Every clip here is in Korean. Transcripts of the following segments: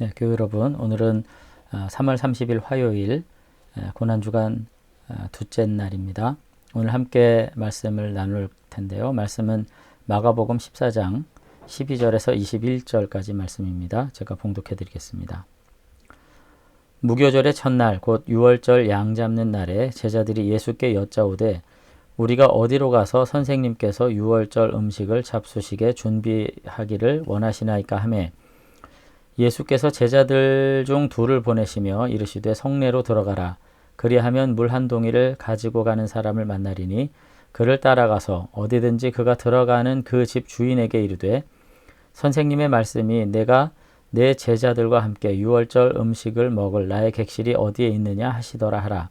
네, 교회 여러분, 오늘은 3월 어, 30일 화요일 고난주간 어, 둘째 날입니다. 오늘 함께 말씀을 나눌 텐데요. 말씀은 마가복음 14장 12절에서 21절까지 말씀입니다. 제가 봉독해 드리겠습니다. 무교절의 첫날 곧 6월절 양 잡는 날에 제자들이 예수께 여짜오되 우리가 어디로 가서 선생님께서 6월절 음식을 잡수시게 준비하기를 원하시나이까 하매 예수께서 제자들 중 둘을 보내시며 이르시되 성내로 들어가라. 그리하면 물 한 동이를 가지고 가는 사람을 만나리니 그를 따라가서 어디든지 그가 들어가는 그 집 주인에게 이르되 선생님의 말씀이 내가 내 제자들과 함께 유월절 음식을 먹을 나의 객실이 어디에 있느냐 하시더라 하라.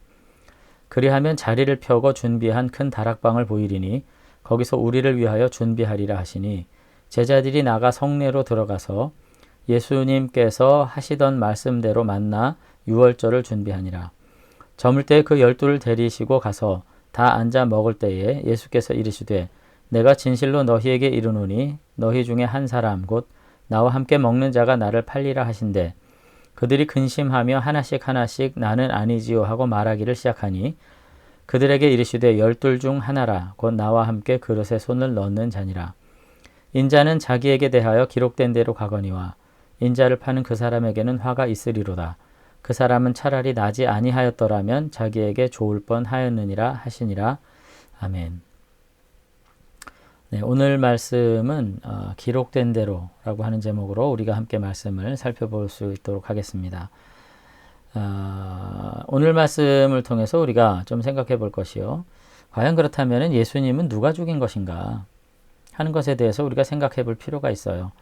그리하면 자리를 펴고 준비한 큰 다락방을 보이리니 거기서 우리를 위하여 준비하리라 하시니 제자들이 나가 성내로 들어가서 예수님께서 하시던 말씀대로 만나 유월절을 준비하니라. 저물 때 그 열두를 데리시고 가서 다 앉아 먹을 때에 예수께서 이르시되 내가 진실로 너희에게 이르노니 너희 중에 한 사람 곧 나와 함께 먹는 자가 나를 팔리라 하신대. 그들이 근심하며 하나씩 하나씩 나는 아니지요 하고 말하기를 시작하니 그들에게 이르시되 열둘 중 하나라. 곧 나와 함께 그릇에 손을 넣는 자니라. 인자는 자기에게 대하여 기록된 대로 가거니와 인자를 파는 그 사람에게는 화가 있으리로다. 그 사람은 차라리 나지 아니하였더라면 자기에게 좋을 뻔하였느니라 하시니라. 아멘. 네, 오늘 말씀은 어, 기록된 대로라고 하는 제목으로 우리가 함께 말씀을 살펴볼 수 있도록 하겠습니다. 어, 오늘 말씀을 통해서 우리가 좀 생각해 볼 것이요. 과연 그렇다면 예수님은 누가 죽인 것인가 하는 것에 대해서 우리가 생각해 볼 필요가 있어요.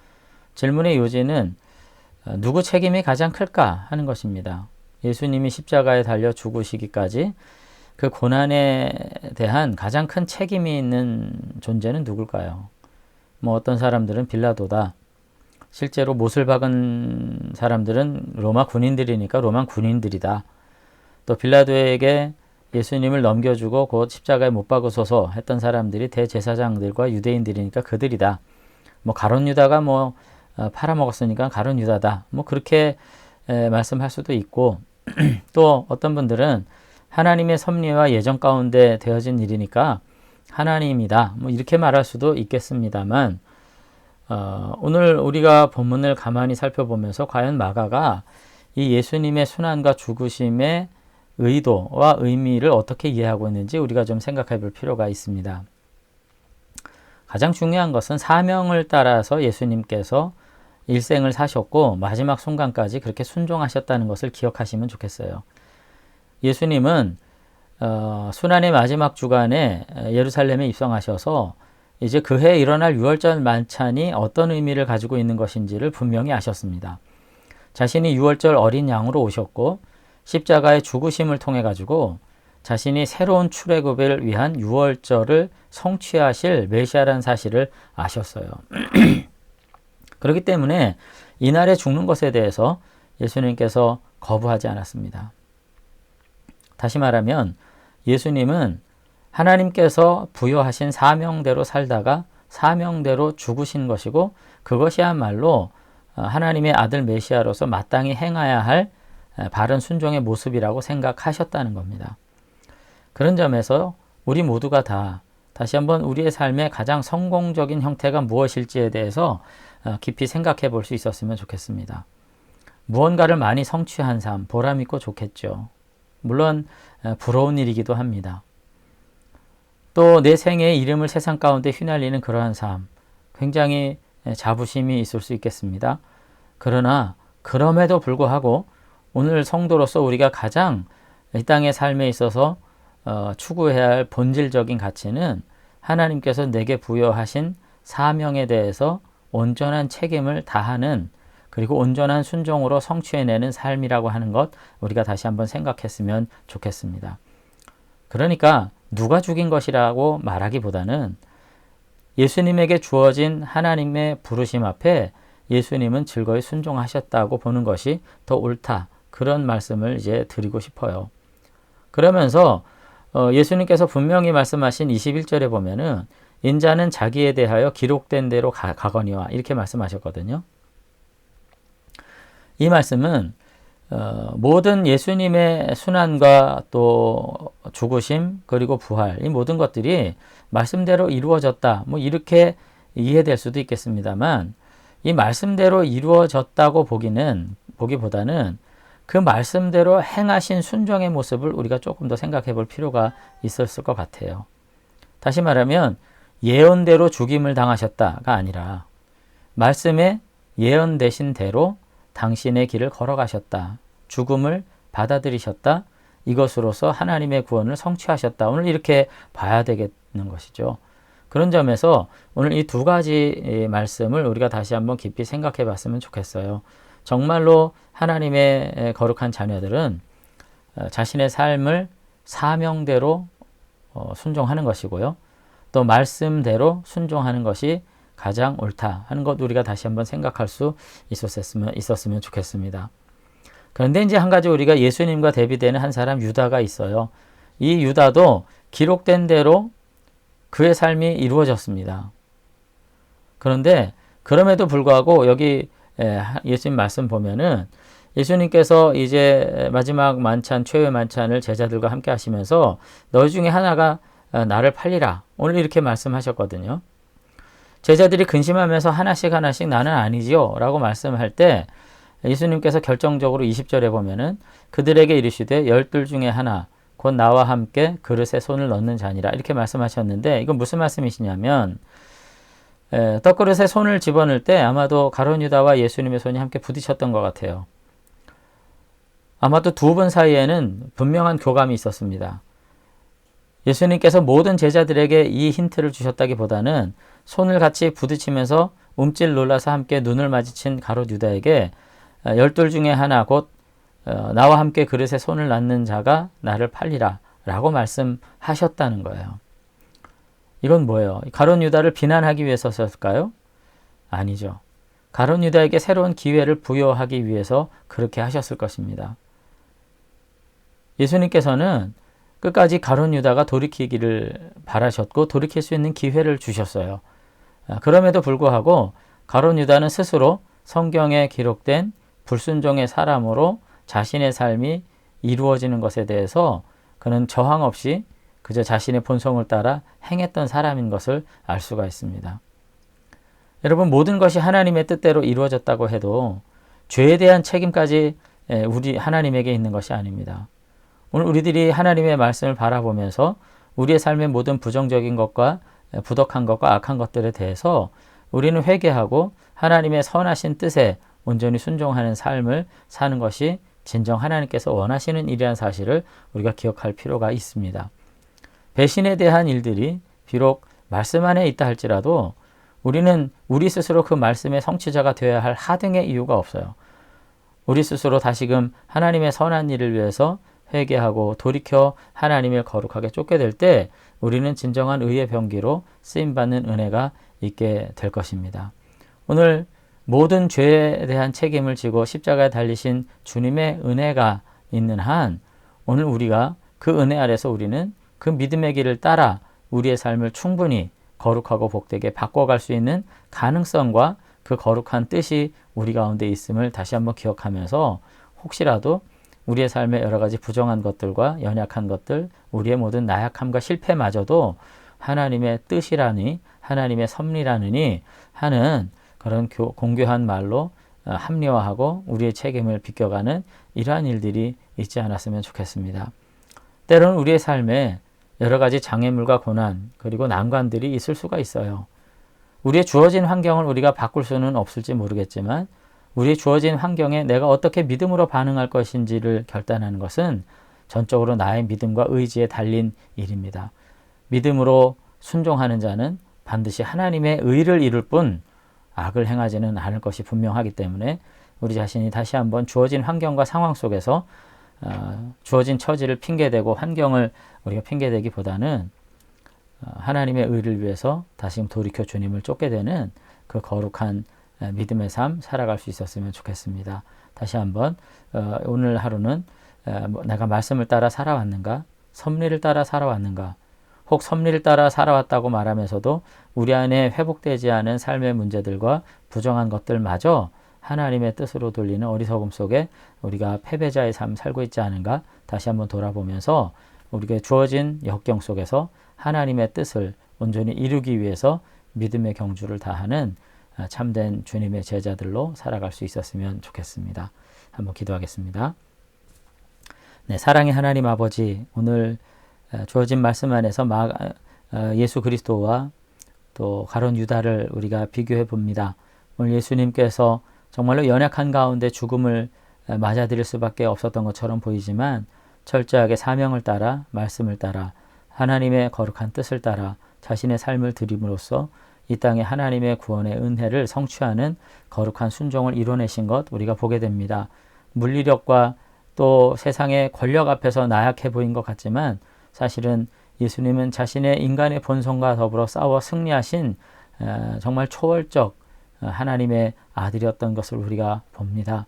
질문의 요지는 어, 누구 책임이 가장 클까 하는 것입니다. 예수님이 십자가에 달려 죽으시기까지 그 고난에 대한 가장 큰 책임이 있는 존재는 누굴까요? 뭐 어떤 사람들은 빌라도다. 실제로 못을 박은 사람들은 로마 군인들이니까 로마 군인들이다. 또 빌라도에게 예수님을 넘겨주고 곧 십자가에 못 박으소서 했던 사람들이 대제사장들과 유대인들이니까 그들이다. 뭐 가론 유다가 뭐 어, 팔아먹었으니까 가론 유다다. 뭐 그렇게 말씀할 수도 있고 또 어떤 분들은 하나님의 섭리와 예정 가운데 되어진 일이니까 하나님이다. 뭐 이렇게 말할 수도 있겠습니다만 어, 오늘 우리가 본문을 가만히 살펴보면서 과연 마가가 이 예수님의 순환과 죽으심의 의도와 의미를 어떻게 이해하고 있는지 우리가 좀 생각해 볼 필요가 있습니다. 가장 중요한 것은 사명을 따라서 예수님께서 일생을 사셨고 마지막 순간까지 그렇게 순종하셨다는 것을 기억하시면 좋겠어요. 예수님은 어, 순환의 마지막 주간에 예루살렘에 입성하셔서 이제 그 해에 일어날 유월절 만찬이 어떤 의미를 가지고 있는 것인지를 분명히 아셨습니다. 자신이 유월절 어린 양으로 오셨고 십자가의 죽으심을 통해 가지고 자신이 새로운 출애굽을 위한 유월절을 성취하실 메시아라는 사실을 아셨어요. 그렇기 때문에 이날에 죽는 것에 대해서 예수님께서 거부하지 않았습니다. 다시 말하면 예수님은 하나님께서 부여하신 사명대로 살다가 사명대로 죽으신 것이고 그것이야말로 어, 하나님의 아들 메시아로서 마땅히 행해야 할 바른 순종의 모습이라고 생각하셨다는 겁니다. 그런 점에서 우리 모두가 다 다시 한번 우리의 삶의 가장 성공적인 형태가 무엇일지에 대해서 어, 깊이 생각해 볼 수 있었으면 좋겠습니다. 무언가를 많이 성취한 삶, 보람 있고 좋겠죠. 물론 어, 부러운 일이기도 합니다. 또 내 생애의 이름을 세상 가운데 휘날리는 그러한 삶, 굉장히 자부심이 있을 수 있겠습니다. 그러나 그럼에도 불구하고 오늘 성도로서 우리가 가장 이 땅의 삶에 있어서 어, 추구해야 할 본질적인 가치는 하나님께서 내게 부여하신 사명에 대해서 온전한 책임을 다하는 그리고 온전한 순종으로 성취해내는 삶이라고 하는 것 우리가 다시 한번 생각했으면 좋겠습니다. 그러니까 누가 죽인 것이라고 말하기보다는 예수님에게 주어진 하나님의 부르심 앞에 예수님은 즐거이 순종하셨다고 보는 것이 더 옳다. 그런 말씀을 이제 드리고 싶어요. 그러면서 어, 예수님께서 분명히 말씀하신 21절에 보면은 인자는 자기에 대하여 기록된 대로 가, 거니와 이렇게 말씀하셨거든요. 이 말씀은 어, 모든 예수님의 순환과 또 죽으심 그리고 부활 이 모든 것들이 말씀대로 이루어졌다. 뭐 이렇게 이해될 수도 있겠습니다만 이 말씀대로 이루어졌다고 보기는 보기보다는 그 말씀대로 행하신 순종의 모습을 우리가 조금 더 생각해 볼 필요가 있었을 것 같아요. 다시 말하면 예언대로 죽임을 당하셨다가 아니라 말씀에 예언되신 대로 당신의 길을 걸어가셨다. 죽음을 받아들이셨다. 이것으로서 하나님의 구원을 성취하셨다. 오늘 이렇게 봐야 되겠는 것이죠. 그런 점에서 오늘 이 두 가지 말씀을 우리가 다시 한번 깊이 생각해 봤으면 좋겠어요. 정말로 하나님의 거룩한 자녀들은 어, 자신의 삶을 사명대로 어, 순종하는 것이고요. 또 말씀대로 순종하는 것이 가장 옳다 하는 것 우리가 다시 한번 생각할 수 있었으면, 있었으면 좋겠습니다. 그런데 이제 한 가지 우리가 예수님과 대비되는 한 사람 유다가 있어요. 이 유다도 기록된 대로 그의 삶이 이루어졌습니다. 그런데 그럼에도 불구하고 여기 예수님 말씀 보면은 예수님께서 이제 마지막 만찬, 최후의 만찬을 제자들과 함께 하시면서 너희 중에 하나가 나를 팔리라. 오늘 이렇게 말씀하셨거든요. 제자들이 근심하면서 하나씩 하나씩 나는 아니지요. 라고 말씀할 때 예수님께서 결정적으로 20절에 보면은 그들에게 이르시되 열둘 중에 하나 곧 나와 함께 그릇에 손을 넣는 자니라 이렇게 말씀하셨는데 이건 무슨 말씀이시냐면 에, 떡그릇에 손을 집어넣을 때 아마도 가론 유다와 예수님의 손이 함께 부딪혔던 것 같아요. 아마도 두 분 사이에는 분명한 교감이 있었습니다. 예수님께서 모든 제자들에게 이 힌트를 주셨다기보다는 손을 같이 부딪히면서 움찔 놀라서 함께 눈을 마주친 가롯 유다에게 어, 열둘 중에 하나 곧 어, 나와 함께 그릇에 손을 놨는 자가 나를 팔리라 라고 말씀하셨다는 거예요. 이건 뭐예요? 가론 유다를 비난하기 위해서였을까요? 아니죠. 가론 유다에게 새로운 기회를 부여하기 위해서 그렇게 하셨을 것입니다. 예수님께서는 끝까지 가론 유다가 돌이키기를 바라셨고 돌이킬 수 있는 기회를 주셨어요. 아, 그럼에도 불구하고 가론 유다는 스스로 성경에 기록된 불순종의 사람으로 자신의 삶이 이루어지는 것에 대해서 그는 저항 없이 그저 자신의 본성을 따라 행했던 사람인 것을 알 수가 있습니다. 여러분 모든 것이 하나님의 뜻대로 이루어졌다고 해도 죄에 대한 책임까지 우리 하나님에게 있는 것이 아닙니다. 오늘 우리들이 하나님의 말씀을 바라보면서 우리의 삶의 모든 부정적인 것과 부덕한 것과 악한 것들에 대해서 우리는 회개하고 하나님의 선하신 뜻에 온전히 순종하는 삶을 사는 것이 진정 하나님께서 원하시는 일이라는 사실을 우리가 기억할 필요가 있습니다. 배신에 대한 일들이 비록 말씀 안에 있다 할지라도 우리는 우리 스스로 그 말씀의 성취자가 되어야 할 하등의 이유가 없어요. 우리 스스로 다시금 하나님의 선한 일을 위해서 회개하고 돌이켜 하나님을 거룩하게 쫓게 될 때 우리는 진정한 의의 병기로 쓰임받는 은혜가 있게 될 것입니다. 오늘 모든 죄에 대한 책임을 지고 십자가에 달리신 주님의 은혜가 있는 한 오늘 우리가 그 은혜 아래서 우리는 그 믿음의 길을 따라 우리의 삶을 충분히 거룩하고 복되게 바꿔갈 수 있는 가능성과 그 거룩한 뜻이 우리 가운데 있음을 다시 한번 기억하면서 혹시라도 우리의 삶의 여러 가지 부정한 것들과 연약한 것들, 우리의 모든 나약함과 실패마저도 하나님의 뜻이라니, 하나님의 섭리라느니 하는 그런 공교한 말로 어, 합리화하고 우리의 책임을 비껴가는 이러한 일들이 있지 않았으면 좋겠습니다. 때로는 우리의 삶에 여러 가지 장애물과 고난 그리고 난관들이 있을 수가 있어요. 우리의 주어진 환경을 우리가 바꿀 수는 없을지 모르겠지만 우리 주어진 환경에 내가 어떻게 믿음으로 반응할 것인지를 결단하는 것은 전적으로 나의 믿음과 의지에 달린 일입니다. 믿음으로 순종하는 자는 반드시 하나님의 의를 이룰 뿐 악을 행하지는 않을 것이 분명하기 때문에 우리 자신이 다시 한번 주어진 환경과 상황 속에서 어, 주어진 처지를 핑계대고 환경을 우리가 핑계대기보다는 어, 하나님의 의를 위해서 다시 돌이켜 주님을 쫓게 되는 그 거룩한 믿음의 삶 살아갈 수 있었으면 좋겠습니다. 다시 한번 어, 오늘 하루는 뭐 내가 말씀을 따라 살아왔는가, 섭리를 따라 살아왔는가, 혹 섭리를 따라 살아왔다고 말하면서도 우리 안에 회복되지 않은 삶의 문제들과 부정한 것들마저 하나님의 뜻으로 돌리는 어리석음 속에 우리가 패배자의 삶 살고 있지 않은가? 다시 한번 돌아보면서 우리에게 주어진 역경 속에서 하나님의 뜻을 온전히 이루기 위해서 믿음의 경주를 다하는 아, 참된 주님의 제자들로 살아갈 수 있었으면 좋겠습니다. 한번 기도하겠습니다. 네, 사랑의 하나님 아버지, 오늘 아, 주어진 말씀 안에서 아, 예수 그리스도와 또 가론 유다를 우리가 비교해 봅니다. 오늘 예수님께서 정말로 연약한 가운데 죽음을 맞아들일 수밖에 없었던 것처럼 보이지만 철저하게 사명을 따라 말씀을 따라 하나님의 거룩한 뜻을 따라 자신의 삶을 드림으로써 이 땅에 하나님의 구원의 은혜를 성취하는 거룩한 순종을 이뤄내신 것 우리가 보게 됩니다. 물리력과 또 세상의 권력 앞에서 나약해 보인 것 같지만 사실은 예수님은 자신의 인간의 본성과 더불어 싸워 승리하신 정말 초월적 어, 하나님의 아들이었던 것을 우리가 봅니다.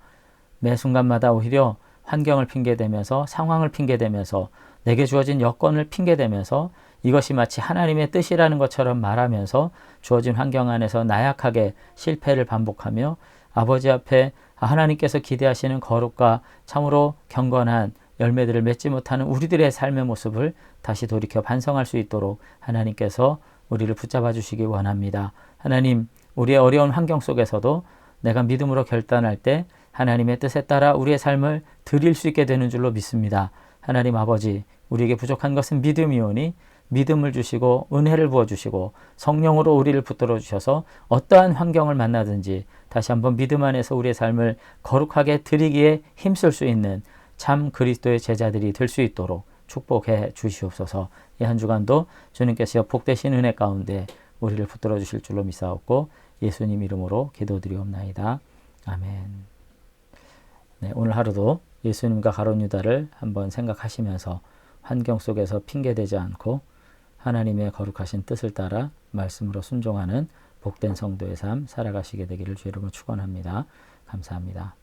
매 순간마다 오히려 환경을 핑계대면서 상황을 핑계대면서 내게 주어진 여건을 핑계대면서 이것이 마치 하나님의 뜻이라는 것처럼 말하면서 주어진 환경 안에서 나약하게 실패를 반복하며 아버지 앞에 하나님께서 기대하시는 거룩과 참으로 경건한 열매들을 맺지 못하는 우리들의 삶의 모습을 다시 돌이켜 반성할 수 있도록 하나님께서 우리를 붙잡아 주시기 원합니다. 하나님, 우리의 어려운 환경 속에서도 내가 믿음으로 결단할 때 하나님의 뜻에 따라 우리의 삶을 드릴 수 있게 되는 줄로 믿습니다. 하나님 아버지, 우리에게 부족한 것은 믿음이오니 믿음을 주시고 은혜를 부어 주시고 성령으로 우리를 붙들어 주셔서 어떠한 환경을 만나든지 다시 한번 믿음 안에서 우리의 삶을 거룩하게 드리기에 힘쓸 수 있는 참 그리스도의 제자들이 될 수 있도록 축복해 주시옵소서. 이 한 주간도 주님께서 복되신 은혜 가운데 우리를 붙들어 주실 줄로 믿사옵고 예수님 이름으로 기도드리옵나이다. 아멘. 네, 오늘 하루도 예수님과 가론 유다를 한번 생각하시면서 환경 속에서 핑계대지 않고 하나님의 거룩하신 뜻을 따라 말씀으로 순종하는 복된 성도의 삶 살아가시게 되기를 주의 이름으로 축원합니다. 감사합니다.